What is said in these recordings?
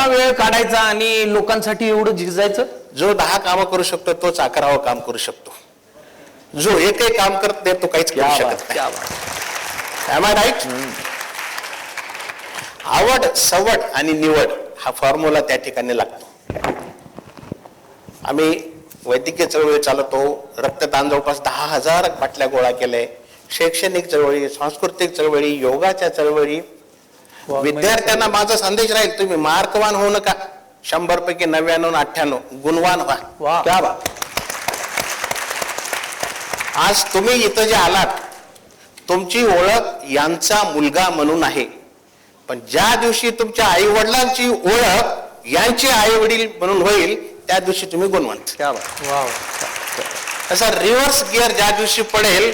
एवढा वेळ काढायचा आणि लोकांसाठी एवढं झिजायचं? जो दहा कामं करू शकतो तोच अकरावं काम करू शकतो. जो एकही काम करत नाही तो काहीच करू शकत नाही? आवड सवड आणि निवड हा फॉर्म्युला त्या ठिकाणी लागतो. आम्ही वैद्यकीय चळवळी चालवतो रक्तदान जवळपास दहा हजार बाटल्या गोळा केले शैक्षणिक चळवळी सांस्कृतिक चळवळी योगाच्या चळवळी विद्यार्थ्यांना माझा संदेश राहील तुम्ही मार्कवान होऊ नका. शंभर पैकी नव्याण्णव अठ्ठ्याण्णव गुणवान व्हा. वा. क्या बात. आज तुम्ही इथं जे आलात तुमची ओळख यांचा मुलगा म्हणून आहे. पण ज्या दिवशी तुमच्या आई वडिलांची ओळख यांचे आई वडील म्हणून होईल त्या दिवशी तुम्ही गुणवंत. क्या बात. वा असा रिव्हर्स गिअर ज्या दिवशी पडेल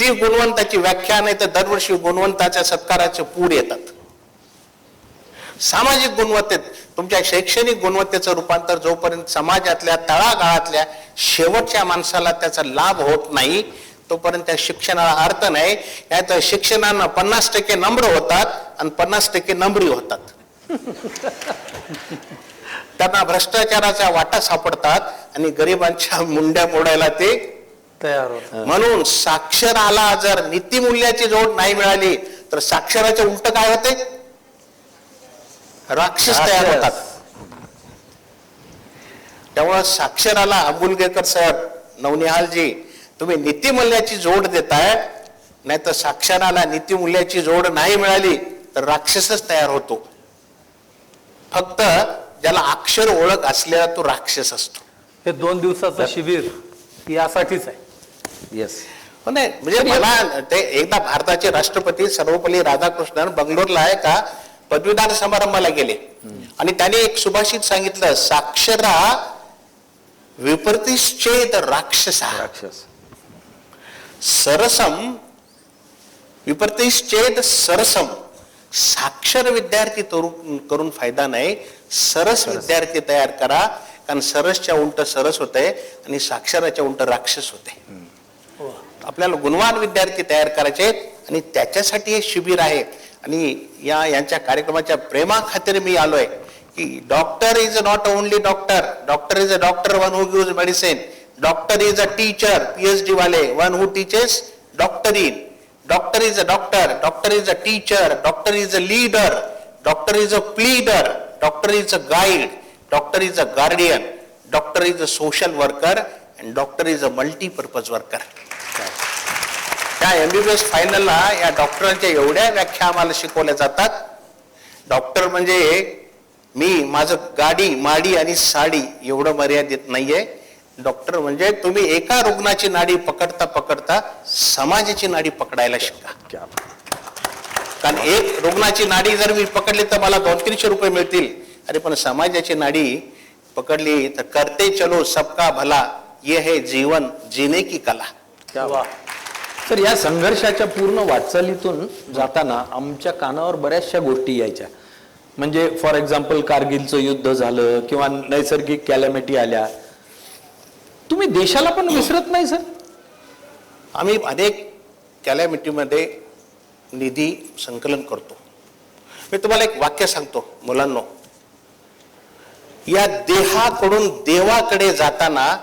ती गुणवंताची व्याख्या नाही तर दरवर्षी गुणवंताच्या सत्काराचे पूर येतात. सामाजिक गुणवत्तेत तुमच्या शैक्षणिक गुणवत्तेचं रूपांतर जोपर्यंत समाजातल्या तळागाळातल्या शेवटच्या माणसाला त्याचा लाभ होत नाही तोपर्यंत त्या शिक्षणाला अर्थ नाही. यात शिक्षणानं पन्नास टक्के नम्र होतात आणि पन्नास टक्के नंबरी होतात. त्यांना भ्रष्टाचाराच्या वाटा सापडतात आणि गरिबांच्या मुंड्या मोडायला ते तयार होत म्हणून साक्षराला जर नीतिमूल्याची जोड नाही मिळाली तर साक्षराचे उलट काय होते? राक्षस तयार. होतात. त्यामुळं साक्षराला अबुलगेकर साहेब नवनिहालजी तुम्ही नीतिमूल्याची जोड देताय नाही तर साक्षराला नीतिमूल्याची जोड नाही मिळाली तर राक्षसच तयार होतो. फक्त ज्याला अक्षर ओळख असलेला तो राक्षस असतो. हे दोन दिवसाचं शिबिर यासाठीच आहे. येस हो नाही म्हणजे मला ते एकदा भारताचे राष्ट्रपती सर्वपल्ली राधाकृष्णन बंगलोरला आहे का? पदवीदान समारंभाला गेले. आणि त्याने एक सुभाषित सांगितलं साक्षरा विपरीतश्चेत राक्षसा. राक्षस. सरसम विपरीतश्चेत सरसम. साक्षर विद्यार्थी करून फायदा नाही. सरस विद्यार्थी तयार करा. कारण सरसच्या उलट सरस होते आणि साक्षराच्या उलट राक्षस होते. आपल्याला गुणवान विद्यार्थी तयार करायचे आणि त्याच्यासाठी हे शिबिर आहे. आणि या यांच्या कार्यक्रमाच्या प्रेमाखातीर मी आलोय की doctor is not only doctor doctor is a doctor one who gives medicine doctor is a teacher PhD वाले one who teaches doctor in doctor is a doctor doctor is a teacher doctor is a leader doctor is a pleader doctor is a guide doctor is a guardian doctor is a social worker and doctor is a multipurpose worker त्या MBBS फायनलला या डॉक्टरांच्या एवढ्या व्याख्या आम्हाला शिकवल्या जातात. Doctor म्हणजे मी माझं गाडी माडी आणि साडी एवढं मर्यादित नाहीये. डॉक्टर म्हणजे तुम्ही एका रुग्णाची नाडी पकडता पकडता समाजाची नाडी पकडायला शिका. कारण एक रुग्णाची नाडी जर मी पकडली तर मला दोन तीनशे रुपये मिळतील. अरे पण समाजाची नाडी पकडली तर करते चलो सबका भला. ये है जीवन जीने की कला. क्या वा तर या संघर्षाच्या पूर्ण वाटचालीतून जाताना आमच्या कानावर बऱ्याचशा गोष्टी यायच्या. म्हणजे फॉर एक्झाम्पल कारगिलचं युद्ध झालं किंवा नैसर्गिक कॅलॅमिटी आल्या. तुम्ही देशाला पण विसरत नाही सर आम्ही अनेक कॅलॅमिटीमध्ये निधी संकलन करतो. मी तुम्हाला एक वाक्य सांगतो मुलांनो. या देहाकडून देवाकडे जाताना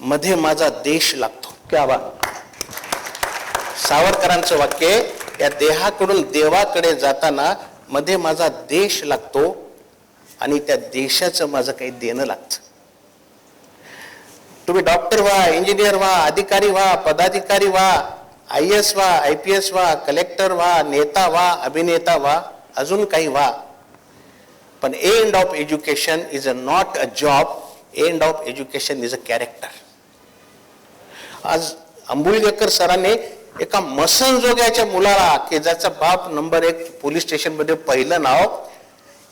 मध्ये माझा देश लागतो. क्या बात. सावरकरांचं वाक्य या देहाकडून देवाकडे जाताना मध्ये माझा देश लागतो आणि त्या देशाचं माझं काही देणं लागतं. तुम्ही डॉक्टर व्हा इंजिनियर व्हा अधिकारी व्हा पदाधिकारी व्हा आय एस व्हा आय पी एस व्हा कलेक्टर व्हा नेता व्हा अभिनेता व्हा अजून काही व्हा. पण end of education is a not a job end of education is a character आज अंबुलगेकर सरांनी एका मसनजोग्याच्या मुलाला की ज्याचा बाप नंबर एक पोलीस स्टेशनमध्ये पहिलं नाव.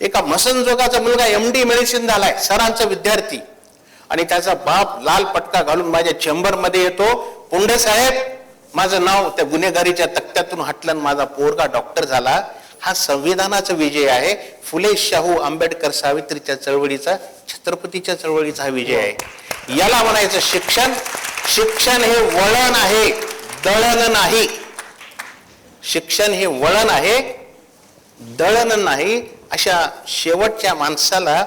एका मसनजोगाचा मुलगा एम डी मेडिसिन झालाय सरांचा विद्यार्थी. आणि त्याचा बाप लाल पटका घालून माझ्या चेंबरमध्ये येतो. पुंडे साहेब माझं नाव त्या गुन्हेगारीच्या तक्त्यातून हटलं माझा पोरगा डॉक्टर झाला. हा संविधानाचा विजय आहे. फुले शाहू आंबेडकर सावित्रीच्या चळवळीचा छत्रपतीच्या चळवळीचा हा विजय आहे. याला म्हणायचं शिक्षण. शिक्षण हे वळण आहे. दळण नाही. शिक्षण हे वळण आहे. दळण नाही. अशा शेवटच्या माणसाला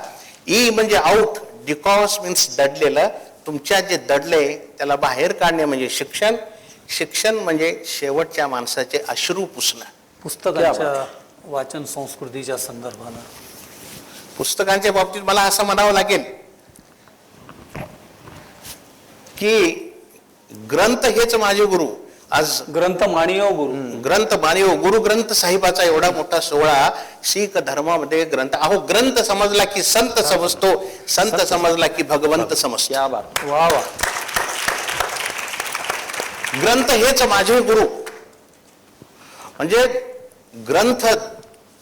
ई म्हणजे आउट डिकॉस मीन्स दडलेलं. तुमच्या जे दडले त्याला बाहेर काढणे म्हणजे शिक्षण. शिक्षण म्हणजे शेवटच्या माणसाचे अश्रू पुसणं. पुस्तकांच्या वाचन संस्कृतीच्या संदर्भानं. पुस्तकांच्या बाबतीत मला असं म्हणावं लागेल की ग्रंथ हेच माझे गुरु. आज ग्रंथ माणियो गुरु. ग्रंथ मानिव गुरु ग्रंथ साहिबाचा एवढा मोठा सोहळा शीख धर्मामध्ये ग्रंथ. अहो ग्रंथ समजला की संत समजतो संत समजला की भगवंत समजतो. वा वा. ग्रंथ हेच माझे गुरु. म्हणजे ग्रंथ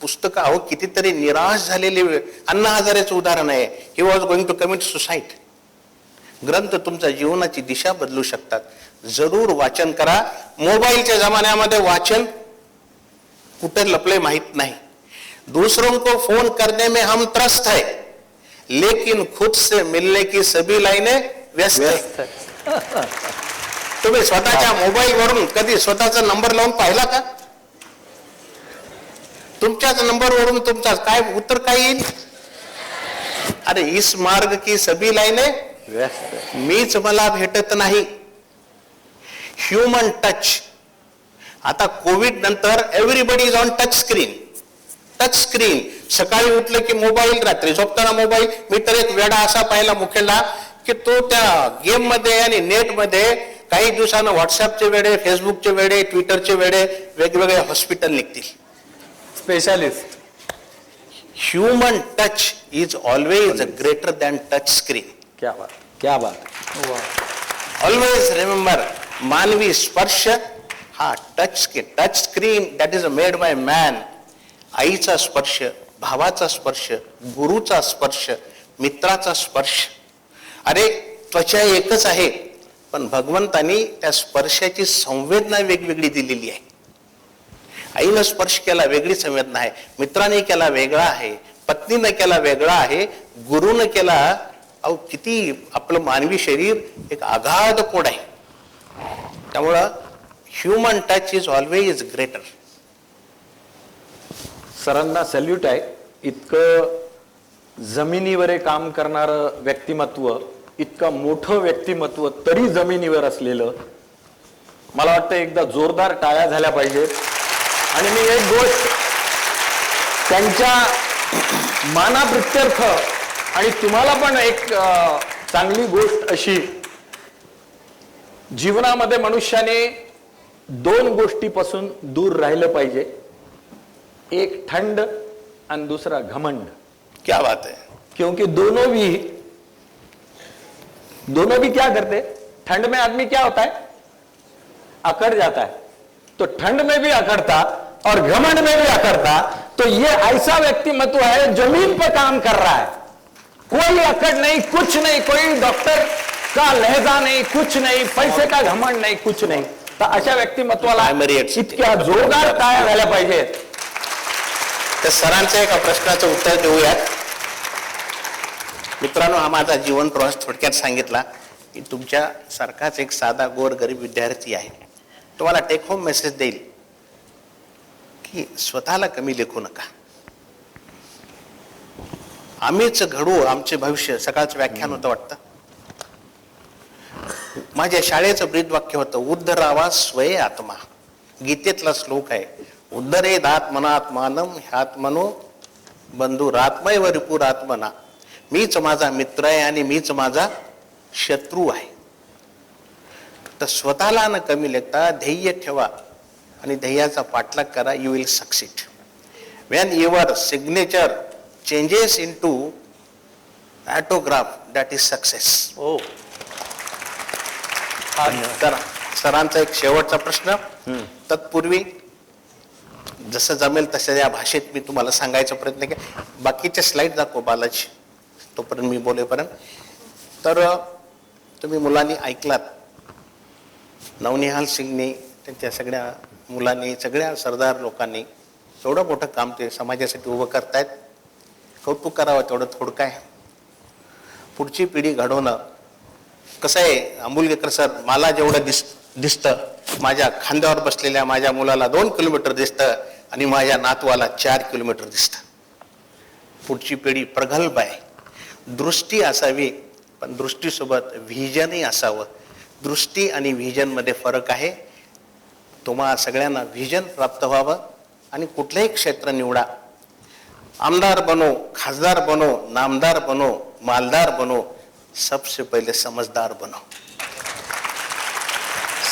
पुस्तक अहो कितीतरी निराश झालेले अण्णा हजारेचं उदाहरण आहे. He was going to commit suicide ग्रंथ तुमच्या जीवनाची दिशा बदलू शकतात. जरूर वाचन करा. मोबाईलच्या जमान्यामध्ये वाचन कुठे लपले माहीत नाही. दूसरों को फोन करने में हम त्रस्त है. लेकिन खुद से मिलने की सभी लाईने व्यस्त है. तुम्ही स्वतःच्या मोबाईल वरून कधी स्वतःचा नंबर लावून पाहिला का? तुमच्याच नंबर वरून तुमचा काय उत्तर काय येईल? अरे इस मार्ग की सभी लाईने. मीच मला भेटत नाही. ह्युमन टच आता कोविड नंतर everybody is on touch screen touch screen सकाळी उठलं की मोबाईल रात्री झोपताना मोबाईल मी तर एक वेडा असा पाहिला मुखेलला की तो त्या गेममध्ये आणि नेटमध्ये काही दिवसानं व्हॉट्सअपचे वेडे फेसबुकचे वेडे ट्विटरचे वेडे वेगवेगळे हॉस्पिटल निघतील. Specialist human touch is always greater than touch screen क्या बात क्या बात. वा ऑलवेज रिमेंबर मानवी स्पर्श हा touch touch screen that is made by man आईचा स्पर्श भावाचा स्पर्श गुरुचा स्पर्श मित्राचा स्पर्श. अरे त्वचा एकच आहे पण भगवंतानी त्या स्पर्शाची संवेदना वेगवेगळी दिलेली आहे. आईनं स्पर्श केला वेगळी संवेदना आहे. मित्राने केला वेगळा आहे. पत्नीनं केला वेगळा आहे. गुरुनं केला अहो किती आपलं मानवी शरीर एक आघाध कोड आहे. त्यामुळं human touch is always greater सरांना सॅल्यूट आहे. इतकं जमिनीवर काम करणारं व्यक्तिमत्व इतकं मोठं व्यक्तिमत्व तरी जमिनीवर असलेलं मला वाटतं एकदा जोरदार टाळ्या झाल्या पाहिजेत. आणि मी एक गोष्ट त्यांच्या मानाप्रित्यर्थ आणि तुम्हाला पण एक चांगली गोष्ट अशी जीवनामध्ये मनुष्याने दोन गोष्टीपासून दूर राहिलं पाहिजे. एक ठंड और दूसरा घमंड. क्या बात है. क्योंकि दोनों भी दोनों भी क्या करते? ठंड में आदमी क्या होता है? अकड़ जाता है। तो ठंड में भी अकड़ता और घमंड में भी अकड़ता। तो ये ऐसा व्यक्तिमत्व है ज़मीन पर काम कर रहा है। कोई अकड़ नहीं कुछ नहीं कोई डॉक्टर का लहजा नहीं कुछ नहीं पैसे का घमंड नाही कुछ नाही. तर अशा व्यक्तिमत्वाला इतक्या जोरदार टाळ्या झाल्या पाहिजेत. तर सरांच्या एका प्रश्नाचं उत्तर देऊयात. मित्रांनो हा माझा जीवन प्रवास थोडक्यात सांगितला की तुमच्या सारखाच एक साधा गोर गरीब विद्यार्थी आहे. तुम्हाला टेक होम मेसेज देईल की स्वतःला कमी लेखू नका. आम्हीच घडू आमचे भविष्य. सकाळचं व्याख्यान होतं वाटतं. माझ्या शाळेचं ब्रीद वाक्य होतं उद्धरावा स्वय आत्मा. गीतेतला श्लोक आहे उद्धरे आत्मनात्मानम ह्यात्मनो बंधुरात्मय व रिपुरात्मना मीच माझा मित्र आहे आणि मीच माझा शत्रू आहे. तर स्वतःला न कमी लेखता ध्येय ठेवा आणि ध्येयाचा पाठलाग करा you will succeed when your signature changes into autograph that is success तर सरांचा एक शेवटचा प्रश्न. तत्पूर्वी जसं जमेल तसं या भाषेत मी तुम्हाला सांगायचा प्रयत्न केला. बाकीचे स्लाइड दाखव बालाजी. तोपर्यंत मी बोलेपर्यंत. तर तुम्ही मुलांनी ऐकलात. नवनिहाल सिंगने त्यांच्या सगळ्या मुलांनी सगळ्या सरदार लोकांनी एवढं मोठं काम ते समाजासाठी उभं करतायत. कौतुक करावं तेवढं थोडकं आहे पुढची पिढी घडवणं कसं आहे आंबुलगेकर सर मला जेवढं दिस दिसतं माझ्या खांद्यावर बसलेल्या माझ्या मुलाला दोन किलोमीटर दिसतं आणि माझ्या नातवाला चार किलोमीटर दिसतं. पुढची पिढी प्रगल्भ आहे. दृष्टी असावी पण दृष्टीसोबत व्हिजनही असावं. दृष्टी आणि व्हिजनमध्ये फरक आहे. तुम्हा सगळ्यांना व्हिजन प्राप्त व्हावं आणि कुठलंही क्षेत्र निवडा. आमदार बनो खासदार बनो नामदार बनो मालदार बनो सबसे पहिले समजदार बनो।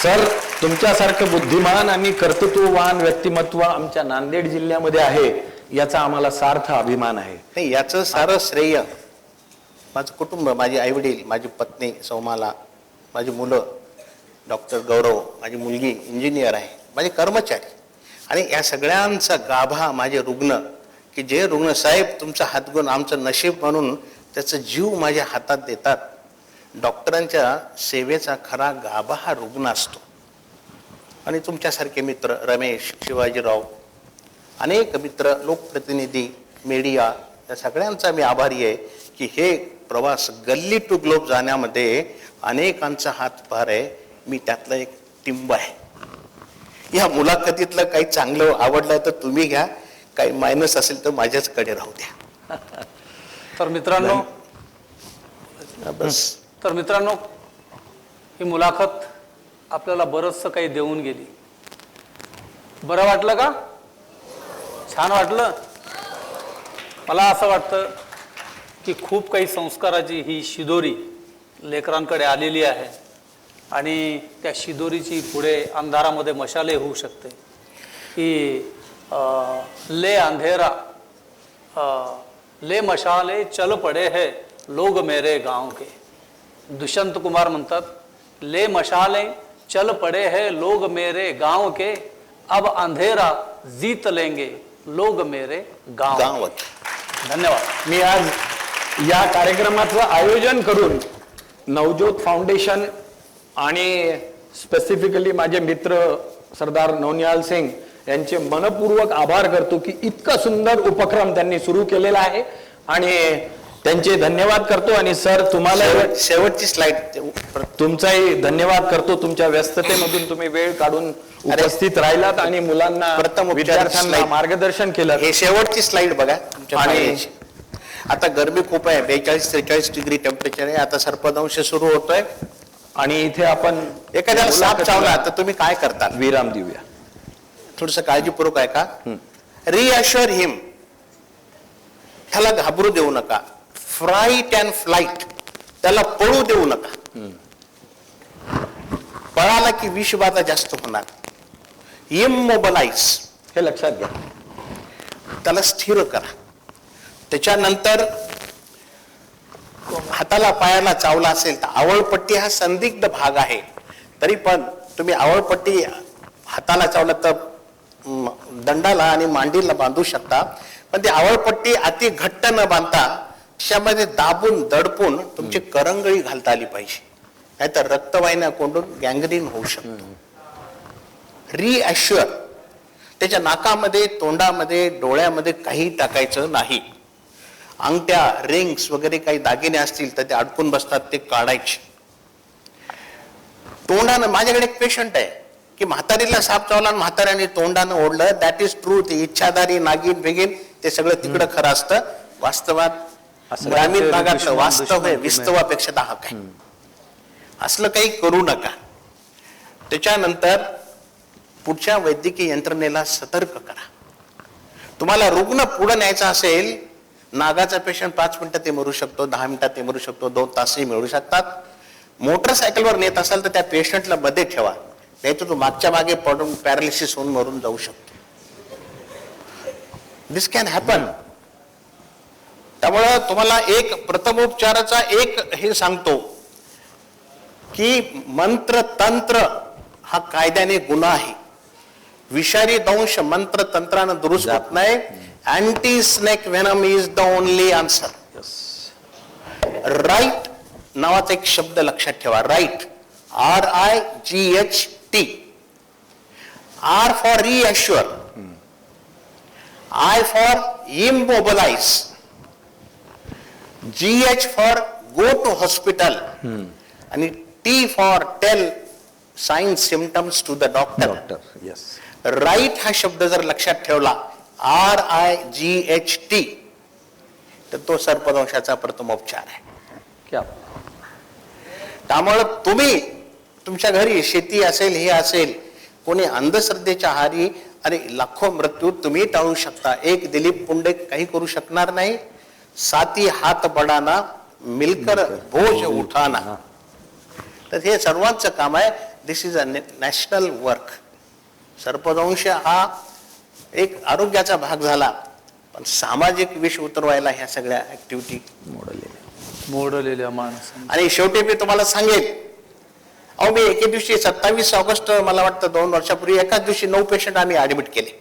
सर तुमच्यासारखं बुद्धिमान आणि कर्तृत्ववान व्यक्तिमत्व आमच्या नांदेड जिल्ह्यामध्ये आहे याचा आम्हाला सार्थ अभिमान आहे. नाही याचं सारं श्रेय माझं कुटुंब माझे आईवडील माझी पत्नी सौमाला माझी मुलं डॉक्टर गौरव माझी मुलगी इंजिनियर आहे माझे कर्मचारी. आणि या सगळ्यांचा गाभा माझे रुग्ण की जे रुग्ण साहेब तुमचा हातगुण आमचं नशीब म्हणून त्याचा जीव माझ्या हातात देतात. डॉक्टरांच्या सेवेचा खरा गाभा हा रुग्ण असतो. आणि तुमच्यासारखे मित्र रमेश शिवाजीराव अनेक मित्र लोकप्रतिनिधी मीडिया या सगळ्यांचा मी आभारी आहे की हे प्रवास गल्ली टू ग्लोब जाण्यामध्ये अनेकांचा हातभार आहे. मी त्यातलं एक टिंब आहे. या मुलाखतीतलं काही चांगलं आवडलं तर तुम्ही घ्या. काही मायनस असेल तर माझ्याचकडे राहू द्या. तर मित्रांनो बस तर मित्रांनो ही मुलाखत आपल्याला बरंचसं काही देऊन गेली. बरं वाटलं का? छान वाटलं? मला असं वाटतं की खूप काही संस्काराची ही शिदोरी लेकरांकडे आलेली आहे आणि त्या शिदोरीची पुढे अंधारामध्ये मशाले होऊ शकते. की ले अंधेरा ले मशाले चल पडे है लोग मेरे गांव के। दुष्यंत कुमार म्हणतात ले मशाले चल पडे है लोग मेरे गांव के। अब अंधेरा जीत लेंगे लोग मेरे गांव. धन्यवाद। मी आज या कार्यक्रमाचं आयोजन करून नवज्योत फाउंडेशन आणि स्पेसिफिकली माझे मित्र सरदार नवनिहाल सिंग यांचे मनपूर्वक आभार करतो की इतका सुंदर उपक्रम त्यांनी सुरू केलेला आहे. आणि त्यांचे धन्यवाद करतो आणि सर तुम्हाला शेवट- शेवटची स्लाइड तुमचाही धन्यवाद करतो. तुमच्या व्यस्ततेमधून तुम्ही वेळ काढून उपस्थित राहिलात आणि मुलांना प्रथम विद्यार्थ्यांना. मार्गदर्शन केलं. हे शेवटची स्लाइड बघा. आणि-. आता गरमी खूप आहे. बेचाळीस त्रेचाळीस डिग्री टेम्परेचर आहे. आता सर्पदंश सुरू होतोय. आणि इथे आपण एखाद्याला साप चावला तर तुम्ही काय करता विराम देऊया. थोडस काळजीपूर्वक आहे का रिअश्युअर हिम त्याला घाबरू देऊ नका. फ्राईट अँड फ्लाईट त्याला पळू देऊ नका. पळाला की विषबाधा जास्त होणार. इमोबलाइज हे लक्षात घ्या. त्याला स्थिर करा. त्याच्यानंतर हाताला पायाला चावला असेल तर आवळपट्टी हा संदिग्ध भाग आहे. तरी पण तुम्ही आवळपट्टी हाताला चावला तर दंडाला आणि मांडीला बांधू शकता. पण ती आवळपट्टी अति घट्ट न बांधता त्याच्यामध्ये दाबून दडपून तुमची करंगळी घालता आली पाहिजे. नाहीतर रक्तवाहिन्या कोंडून गँग्रीन होऊ शकतो. रिअश्युअर त्याच्या नाकामध्ये तोंडामध्ये डोळ्यामध्ये काही टाकायचं नाही. अंगठ्या रिंग्स वगैरे काही दागिने असतील तर ते अडकून बसतात ते काढायचे. तोंडानं माझ्याकडे एक पेशंट आहे. की म्हातारीला साप चावला आणि म्हाताऱ्याने तोंडानं ओढलं. दॅट इज ट्रू ते इच्छाधारी नागिन बिगिन ते सगळं तिकडं खरं असतं. वास्तवात ग्रामीण भागातलं वास्तव आहे. विस्तवापेक्षा दाहक आहे असलं काही करू नका. त्याच्यानंतर पुढच्या वैद्यकीय यंत्रणेला सतर्क करा. तुम्हाला रुग्ण पुढे न्यायचा असेल नागाचा पेशंट पाच मिनिटात ते मरू शकतो दहा मिनिटात ते मरू शकतो दोन तासही मिळू शकतात. मोटरसायकलवर नेत असाल तर त्या पेशंटला मध्ये ठेवा. नाही तर तो मागच्या मागे पडून पॅरालिसिस होऊन मरून जाऊ शकतो. दिस कॅन हॅपन त्यामुळं तुम्हाला एक प्रथमोपचाराचा एक हे सांगतो की मंत्र तंत्र हा कायद्याने गुन्हा आहे. विषारी दंश मंत्र तंत्रानं दुरुस्त होत नाही. Anti snake venom is the only answer right नावाचा एक शब्द लक्षात ठेवा. Right R I G H T R for reassure I for immobilize G H for go to hospital आणि T for tell sign symptoms to the doctor doctor yes right हा शब्द जर लक्षात ठेवला R I G H T तर तो सर्पदंशाचा प्रथमोपचार आहे. क्या? त्यामुळं तुम्ही तुमच्या घरी शेती असेल हे असेल कोणी अंधश्रद्धेच्या आहारी अरे लाखो मृत्यू तुम्ही टाळू शकता. एक दिलीप पुंडे काही करू शकणार नाही. साती हात पडाना मिलकर. बोज उठाना. तर हे सर्वांचं काम आहे. This is a national work सर्पदंश हा एक आरोग्याचा भाग झाला. पण सामाजिक विष उतरवायला ह्या सगळ्या ऍक्टिव्हिटी मोडलेल्या. माणसं आणि शेवटी मी तुम्हाला सांगेन अहो मी एके दिवशी सत्तावीस ऑगस्ट मला वाटतं दोन वर्षापूर्वी एकाच दिवशी नऊ पेशंट आम्ही ऍडमिट केले.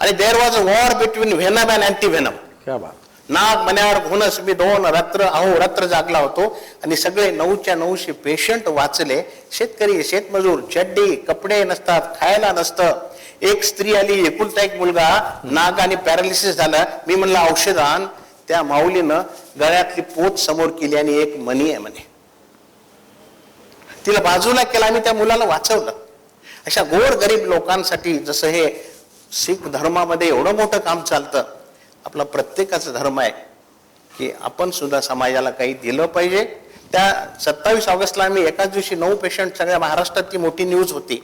आणि there was a war between venom and anti venom क्या बात. नाग मन्यावर घुनस मी दोन रात्र अहो रात्र जागला होतो. आणि सगळे नऊच्या नऊशे पेशंट वाचले. शेतकरी शेतमजूर चड्डी कपडे नसतात खायला नसतं. एक स्त्री आली एकुलता एक मुलगा नाग आणि पॅरालिसिस झाला. मी म्हणलं औषध आण त्या माऊलीनं गळ्यातली पोत समोर केली आणि एक मनी आहे म्हणे. तिला बाजूला केला आम्ही त्या मुलाला वाचवलं. अशा गोर गरीब लोकांसाठी जसं हे शीख धर्मामध्ये एवढं मोठं काम चालतं आपला प्रत्येकाचा धर्म आहे की आपण सुद्धा समाजाला काही दिलं पाहिजे. त्या सत्तावीस ऑगस्टला आम्ही एकाच दिवशी नऊ पेशंट सगळ्या महाराष्ट्रात ती मोठी न्यूज होती.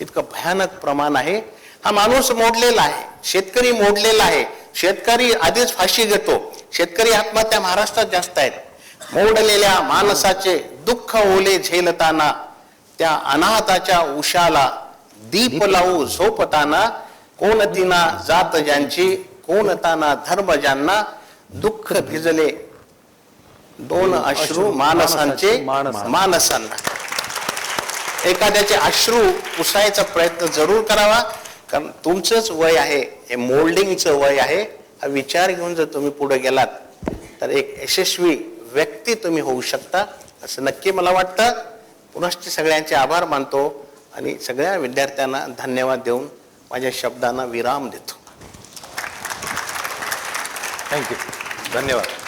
इतकं भयानक प्रमाण आहे. हा माणूस मोडलेला आहे शेतकरी मोडलेला आहे. शेतकरी आधीच फाशी घेतो. शेतकरी आत्महत्या महाराष्ट्रात जास्त आहेत. मोडलेल्या माणसाचे दुःख ओले झेलताना त्या अनाथाच्या उशाला दीप लावू झोपताना कोणतीना जात ज्यांची कोणताना धर्म ज्यांना दुःख भिजले. दोन अश्रू माणसांचे. माणसांना. एखाद्याचे अश्रू पुसायचा प्रयत्न जरूर करावा कारण तुमचंच वय आहे हे मोल्डिंगचं वय आहे. हा विचार घेऊन जर तुम्ही पुढे गेलात तर एक यशस्वी व्यक्ती तुम्ही होऊ शकता असं नक्की मला वाटतं. पुनश्च सगळ्यांचे आभार मानतो आणि सगळ्या विद्यार्थ्यांना धन्यवाद देऊन माझ्या शब्दांना विराम देतो. थँक्यू धन्यवाद.